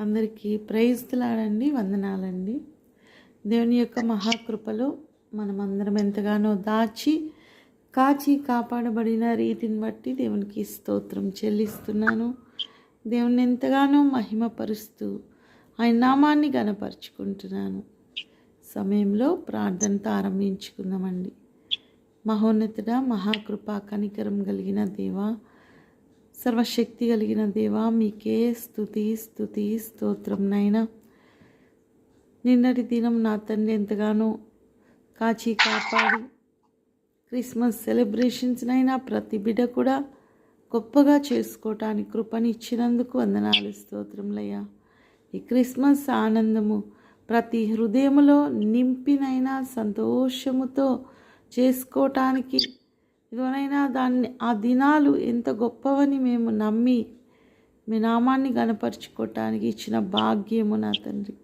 అందరికీ ప్రైజ్లాడండి వందనాలండి. దేవుని యొక్క మహాకృపలో మనమందరం ఎంతగానో దాచి కాచి కాపాడబడిన రీతిని బట్టి దేవునికి స్తోత్రం చెల్లిస్తున్నాను. దేవుని ఎంతగానో మహిమపరుస్తూ ఆయన నామాన్ని గనపరుచుకుంటున్నాను సమయంలో ప్రార్థనతో ఆరంభించుకుందామండి. మహోన్నతుడ మహాకృప కనికరం కలిగిన దేవా సర్వశక్తి కలిగిన దేవా మీకే స్థుతి స్థుతి స్తోత్రం నైనా నిన్నటి దినం నా తండ్రి ఎంతగానో కాచి కాపాడి క్రిస్మస్ సెలబ్రేషన్స్నైనా ప్రతి బిడ్డ కూడా గొప్పగా చేసుకోవటానికి కృపనిచ్చినందుకు వందనాలు స్తోత్రంలయ్యా ఈ క్రిస్మస్ ఆనందము ప్రతి హృదయములో నింపినైనా సంతోషముతో చేసుకోవటానికి ఇదిగోనైనా దాన్ని ఆ దినాలు ఎంత గొప్పవని మేము నమ్మి మీ నామాన్ని గనపరుచుకోవటానికి ఇచ్చిన భాగ్యము నా తండ్రి.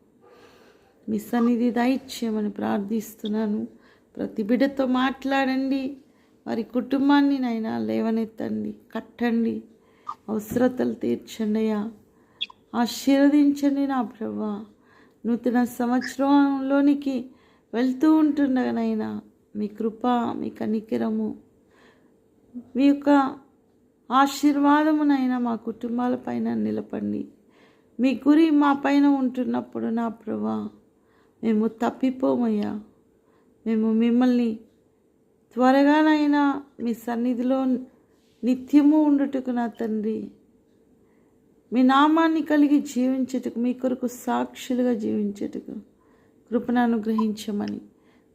మీ సన్నిధి దయచేయమని ప్రార్థిస్తున్నాను. ప్రతి బిడ్డతో మాట్లాడండి. వారి కుటుంబాన్ని నైనా లేవనెత్తండి. కట్టండి. అవసరతలు తీర్చండి అయ్యా. ఆశీర్వదించండి నా ప్రభా. నూతన సంవత్సరంలోనికి వెళ్తూ ఉంటుండగానైనా మీ కృప మీ కనికరము మీ యొక్క ఆశీర్వాదమునైనా మా కుటుంబాలపైన నిలపండి. మీ గురి మా పైన ఉంటున్నప్పుడు నా ప్రభా మేము తప్పిపోమయ్యా. మేము మిమ్మల్ని త్వరగానైనా మీ సన్నిధిలో నిత్యము ఉండుటకు నా తండ్రి మీ నామాన్ని కలిగి జీవించుటకు మీ కొరకు సాక్షులుగా జీవించటకు కృపను అనుగ్రహించమని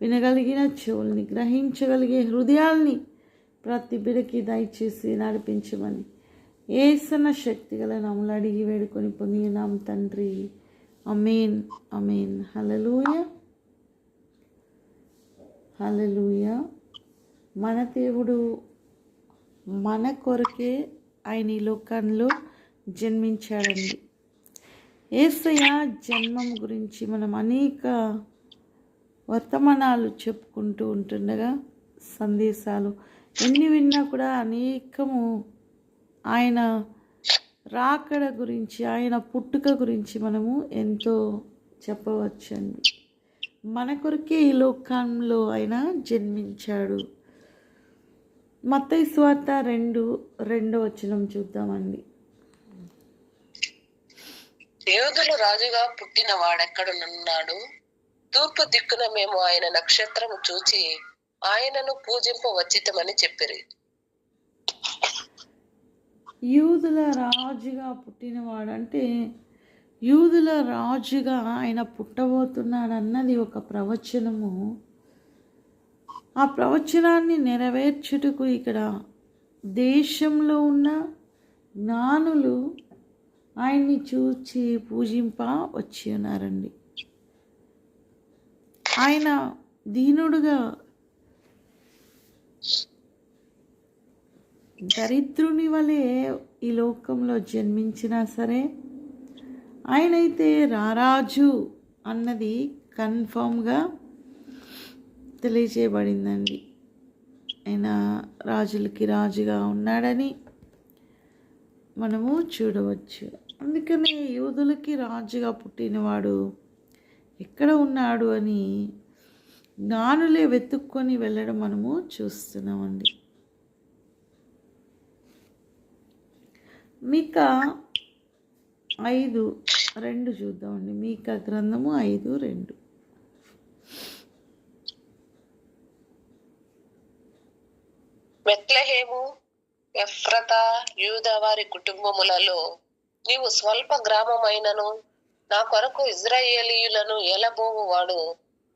వినగలిగిన చెవుల్ని గ్రహించగలిగే హృదయాల్ని ప్రతి బిడకి దయచేసి నడిపించమని. ఏసన శక్తి గల నమ్ములు అడిగి వేడుకొని పొందినాం తండ్రి. అమీన్ అమీన్ హలలుయ హలలుయ మన దేవుడు మన కొరకే ఆయన ఈ లోకంలో జన్మించాడండి. ఏసయ్య జన్మం గురించి మనం అనేక వర్తమానాలు చెప్పుకుంటూ ఉంటుండగా సందేశాలు ఎన్ని విన్నా కూడా అనేకము ఆయన రాకడ గురించి ఆయన పుట్టుక గురించి మనము ఎంతో చెప్పవచ్చండి. మన కొరకే ఈ లోకంలో ఆయన జన్మించాడు. మత్తయి స్వార్త రెండు రెండో వచనం చూద్దామండి. దేవతల రాజుగా పుట్టిన వాడెక్కడున్నాడు తూర్పు దిక్కున మేము ఆయన నక్షత్రము చూచి ఆయనను పూజింప వచ్చితమని చెప్పిరి. యూదుల రాజుగా పుట్టినవాడంటే యూదుల రాజుగా ఆయన పుట్టబోతున్నాడన్నది ఒక ప్రవచనము. ఆ ప్రవచనాన్ని నెరవేర్చుటకు ఇక్కడ దేశంలో ఉన్న జ్ఞానులు ఆయన్ని చూచి పూజింప వచ్చి ఉన్నారండి ఆయన దీనుడుగా దరిద్రుని వలె ఈ లోకంలో జన్మించినా సరే ఆయనైతే రారాజు అన్నది కన్ఫామ్గా తెలియజేయబడిందండి. ఆయన రాజులకి రాజుగా ఉన్నాడని మనము చూడవచ్చు. అందుకనే యూదులకి రాజుగా పుట్టినవాడు ఎక్కడ ఉన్నాడు అని జ్ఞానులే వెతుక్కొని వెళ్ళడం మనము చూస్తున్నామండి. మీక ఐదు రెండు చూద్దామండి. మీక గ్రంథము ఐదు రెండు. మెత్లహేము ఎఫ్రత యూదవారి కుటుంబములలో నీవు స్వల్ప గ్రామమైనను నా కొరకు ఇజ్రాయేలీయులను ఎలబోవు వాడు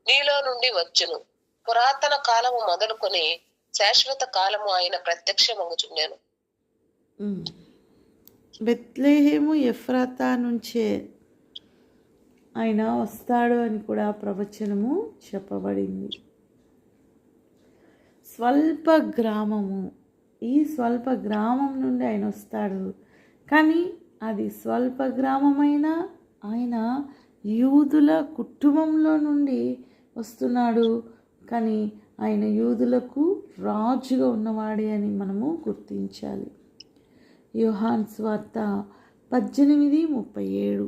నీలో నుండి వచ్చును. పురాతన కాలము మొదలుకొని శాశ్వత కాలము ఆయన ప్రత్యక్షమగుచున్నాను. బెత్లేహేము ఎఫ్రాతా నుంచే ఆయన వస్తాడు అని కూడా ప్రవచనము చెప్పబడింది. స్వల్ప గ్రామము. ఈ స్వల్ప గ్రామం నుండి ఆయన వస్తాడు. కానీ అది స్వల్ప గ్రామమైన ఆయన యూదుల కుటుంబంలో నుండి వస్తున్నాడు. కానీ ఆయన యూదులకు రాజుగా ఉన్నవాడే అని మనము గుర్తించాలి. యోహాన్ స్వార్త పద్దెనిమిది ముప్పై ఏడు.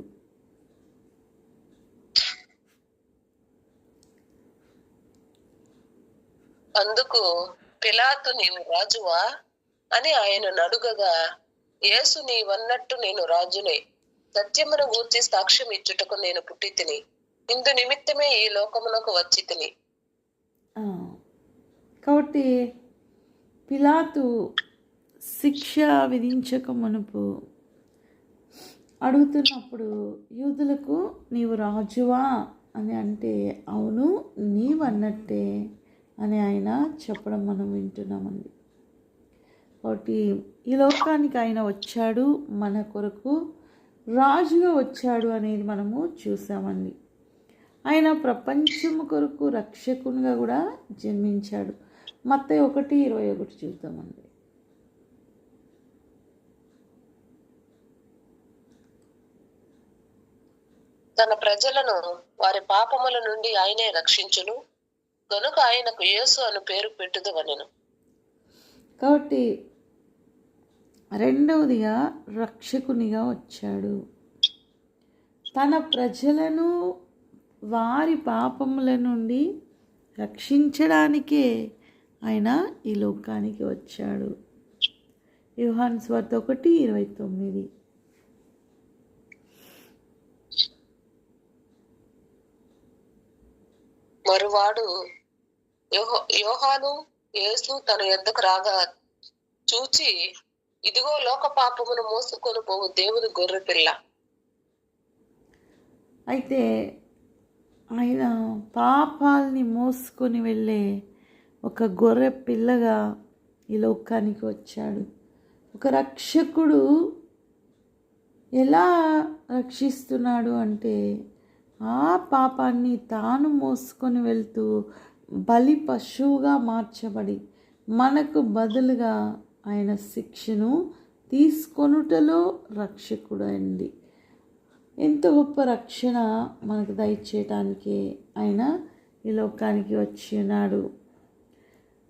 అందుకు పిలాతు నీవు రాజువా అని ఆయన నడుగగా యేసు నీవన్నట్టు నేను రాజునే. సత్యమును గూర్చి సాక్ష్యం ఇచ్చుటకు నేను పుట్టి తిని ఇందు నిమిత్తమే ఈ లోకమునకు వచ్చి తిని. కాబట్టి పిలాతు శిక్ష విధించక మునుపు అడుగుతున్నప్పుడు యూదులకు నీవు రాజువా అని అంటే అవును నీవన్నట్టే అని ఆయన చెప్పడం మనం వింటున్నామండి. కాబట్టి ఈ లోకానికి ఆయన వచ్చాడు మన కొరకు రాజుగా వచ్చాడు అనేది మనము చూసామండి. ఆయన ప్రపంచము కొరకు రక్షకునిగా కూడా జన్మించాడు. మత్త ఒకటి ఇరవై ఒకటి చూద్దామండి. తన ప్రజలను వారి పాపముల నుండి ఆయనే రక్షించును. గనుక ఆయనకు యేసు అను పేరు పెట్టుదవనెను. కాబట్టి రెండవదిగా రక్షకునిగా వచ్చాడు. తన ప్రజలను వారి పాపముల నుండి రక్షించడానికే ఆయన ఈ లోకానికి వచ్చాడు. యుహాన్ స్వార్త ఒకటి ఇరవై తొమ్మిది. మరువాడు యోహ- యోహాను యేసు తన యొద్దకు రాగా చూచి ఇదిగో లోక పాపమును మోసుకొని పోవు దేవుని గొర్రె పిల్ల అయితే ఆయన పాపాలని మోసుకొని వెళ్ళే ఒక గొర్రె పిల్లగా ఈ లోకానికి వచ్చాడు. ఒక రక్షకుడు ఎలా రక్షిస్తున్నాడు అంటే ఆ పాపాన్ని తాను మోసుకొని వెళ్తూ బలి పశువుగా మార్చబడి మనకు బదులుగా ఆయన శిక్షను తీసుకొనుటలో రక్షకుడు అండి ఎంత గొప్ప రక్షణ మనకు దయచేయటానికి ఆయన ఈ లోకానికి వచ్చి ఉన్నాడు.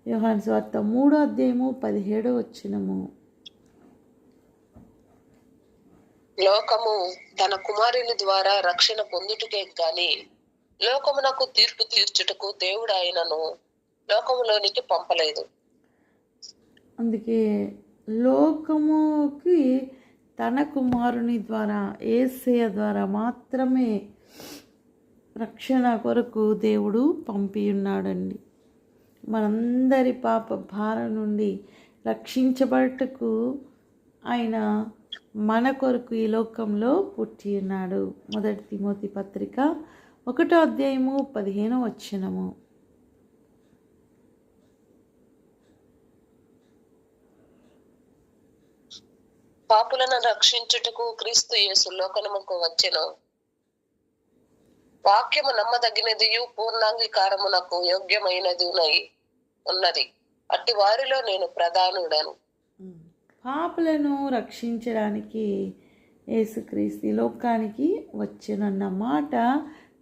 యోహాన్ స్వార్త మూడో అధ్యాయము పదిహేడో వచ్చినము లోకము తన కుమారుని ద్వారా రక్షణ పొందుటకే గాని లోకమునకు తీర్పు తీర్చుటకు దేవుడు ఆయనను లోకములోనికి పంపలేదు. అందుకే లోకముకి తన కుమారుని ద్వారా ఏసయ ద్వారా మాత్రమే రక్షణ కొరకు దేవుడు పంపి ఉన్నాడండి మనందరి పాప భార నుండి రక్షించబడటకు ఆయన మన కొరకు ఈ లోకంలో పుట్టి ఉన్నాడు మొదటి తిమోతి పత్రిక ఒకటో అధ్యాయము పదిహేను వచ్చినము పాపులను రక్షించుటకు క్రీస్తు యేసు లోకమునకు వచ్చెను. వాక్యము నమ్మదగినదియు పూర్ణాంగీకారమునకు యోగ్యమైనది ఉన్నది. అట్టి వారిలో నేను ప్రధానుడను. పాపులను రక్షించడానికి యేసుక్రీస్తు లోకానికి వచ్చినన్న మాట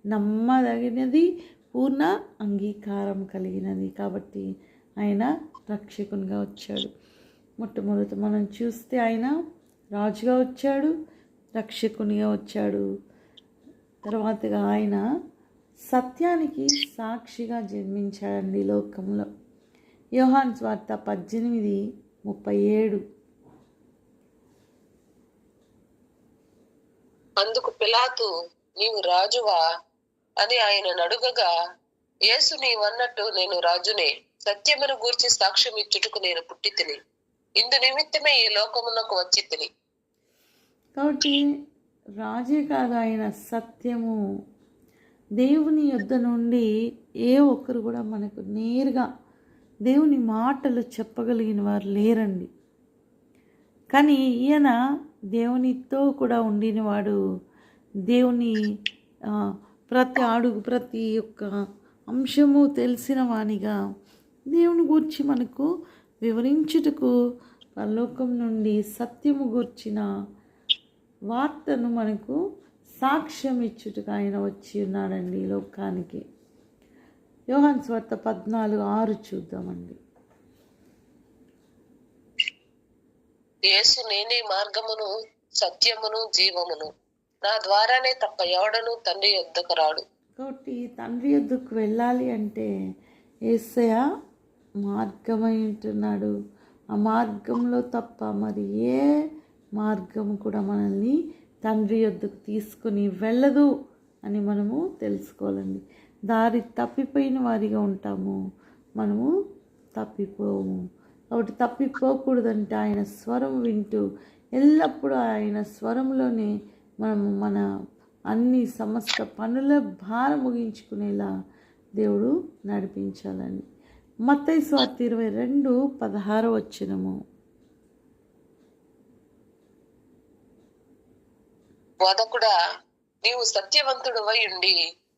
నమ్మదగినది పూర్ణ అంగీకారం కలిగినది. కాబట్టి ఆయన రక్షకునిగా వచ్చాడు. మొట్టమొదట మనం చూస్తే ఆయన రాజుగా వచ్చాడు రక్షకునిగా వచ్చాడు. తర్వాతగా ఆయన సత్యానికి సాక్షిగా జన్మించాడండి లోకంలో. యోహాన్ స్వార్త పద్దెనిమిది ముప్పై ఏడు. అందుకు పిలాతు నీవు రాజువా? అని ఆయన అడుగగా యేసు నీవన్నట్టు నేను రాజునే. సత్యమును గూర్చి సాక్ష్యం ఇచ్చుటకు నేను పుట్టి తిని ఇందు నిమిత్తమే ఈ లోకమునకు వచ్చి తిని కాబట్టి రాజే కాదు ఆయన సత్యము. దేవుని యుద్ధ నుండి ఏ ఒక్కరు కూడా మనకు నేరుగా దేవుని మాటలు చెప్పగలిగిన వారు లేరండి. కానీ ఈయన దేవునితో కూడా ఉండినవాడు. దేవుని ప్రతి అడుగు ప్రతి ఒక్క అంశము తెలిసిన వానిగా. దేవుని గురించి మనకు వివరించుటకు పరలోకం నుండి సత్యము గూర్చిన వార్తను మనకు సాక్ష్యం ఇచ్చుటకు ఆయన వచ్చి ఉన్నాడండి ఈ లోకానికి. యోహాన్ స్వార్త పద్నాలుగు ఆరు చూద్దామండి. యేసు నేనే మార్గమును సత్యమును జీవమును. నా ద్వారానే తప్ప ఎవడను తండ్రి యొద్దకు రాడు. కాబట్టి తండ్రి యొద్దకు వెళ్ళాలి అంటే ఏసయ మార్గమై ఉంటున్నాడు ఆ మార్గంలో తప్ప మరి ఏ మార్గం కూడా మనల్ని తండ్రి యొద్దకు తీసుకుని వెళ్ళదు అని మనము తెలుసుకోవాలండి. దారి తప్పిపోయిన వారిగా ఉంటాము. మనము తప్పిపోము. కాబట్టి తప్పిపోకూడదంటే ఆయన స్వరం వింటూ ఎల్లప్పుడూ ఆయన స్వరంలోనే మనము మన అన్ని సమస్త పనుల భారం ముగించుకునేలా దేవుడు నడిపించాలని మత్తయి స్వార్థ ఇరవై రెండు పదహారు వచ్చినము బోధకుడా నీవు సత్యవంతుడు ఉండి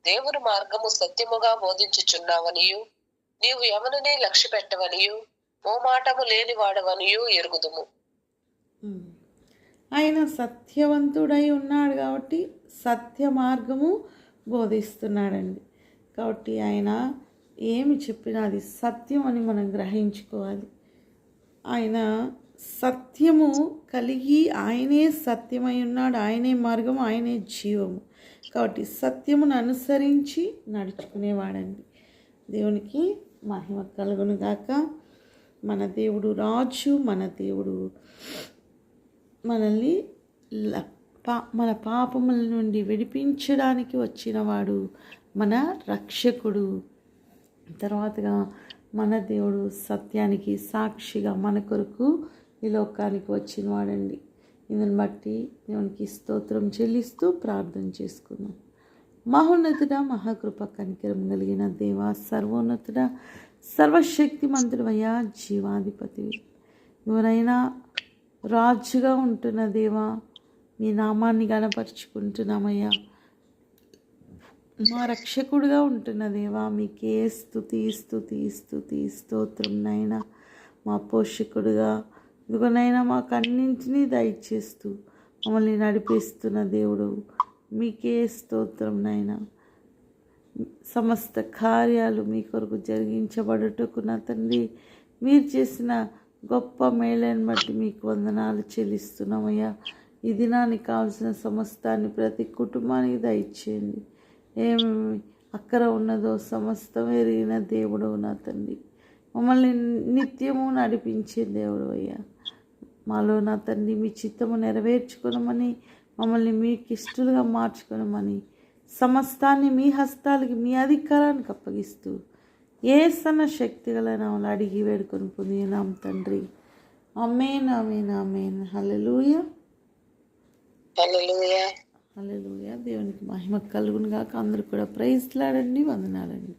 దేవుని మార్గము సత్యముగా బోధించుచున్నావనియు నీవు ఎవరిని లక్ష్య పెట్టవనియు ఓ మాటము లేని వాడవనియు ఎరుగుదుము. ఆయన సత్యవంతుడై ఉన్నాడు కాబట్టి సత్య మార్గము బోధిస్తున్నాడండి. కాబట్టి ఆయన ఏమి చెప్పినా అది సత్యం అని మనం గ్రహించుకోవాలి. ఆయన సత్యము కలిగి ఆయనే సత్యమై ఉన్నాడు. ఆయనే మార్గం ఆయనే జీవము. కాబట్టి సత్యమును అనుసరించి నడుచుకునేవాడండి. దేవునికి మహిమ కలుగును గాక. మన దేవుడు రాజు మన దేవుడు మనల్ని ల- పా మన పాపముల నుండి విడిపించడానికి వచ్చినవాడు మన రక్షకుడు. తర్వాతగా మన దేవుడు సత్యానికి సాక్షిగా మన కొరకు ఈ లోకానికి వచ్చినవాడండి. ఇందుని బట్టి దేవునికి స్తోత్రం చెల్లిస్తూ ప్రార్థన చేసుకున్నాం మహోన్నతుడ మహాకృప కనికరం కలిగిన దేవ సర్వోన్నతుడ సర్వశక్తి సర్వశక్తిమంతుడవయ్యా జీవాధిపతి ఎవరైనా రాజుగా ఉంటున్న దేవా మీ నామాన్ని గణపరుచుకుంటున్నామయ్యా. మా రక్షకుడుగా ఉంటున్న దేవా మీకే స్థుతి స్థుతి స్థుతి స్తోత్రం నైనా మా పోషకుడుగా. ఇదిగోనైనా మాకు అన్నింటినీ దయచేస్తూ మమ్మల్ని నడిపిస్తున్న దేవుడు మీకే స్తోత్రం నైనా. సమస్త కార్యాలు మీ కొరకు జరిగించబడుటకు నా తండ్రి మీరు చేసిన గొప్ప మేళని బట్టి మీకు వందనాలు చెల్లిస్తున్నామయ్యా. ఈ దినానికి కావాల్సిన సమస్తాన్ని ప్రతి కుటుంబానికి దయచేయండి. ఏమి అక్కర ఉన్నదో సమస్తం ఎరిగిన దేవుడు నా తండ్రి. మమ్మల్ని నిత్యము నడిపించే దేవుడు అయ్యా. మాలో నా తండ్రి మీ చిత్తము నెరవేర్చుకునమని మమ్మల్ని మీకు ఇష్టలుగా మార్చుకోనమని సమస్తాన్ని మీ హస్తాలకి మీ అధికారానికి అప్పగిస్తూ ఏ సన్న శక్తి గల నామలు అడిగి వేడుకొని పొందినాం తండ్రి. అమేన్ అమేన్ అమేన్ హల్లెలూయ. అల్లెలుగా దేవునికి మహిమ కలుగును గాక అందరికి కూడా ప్రైజ్లాడండి వందనాలండి.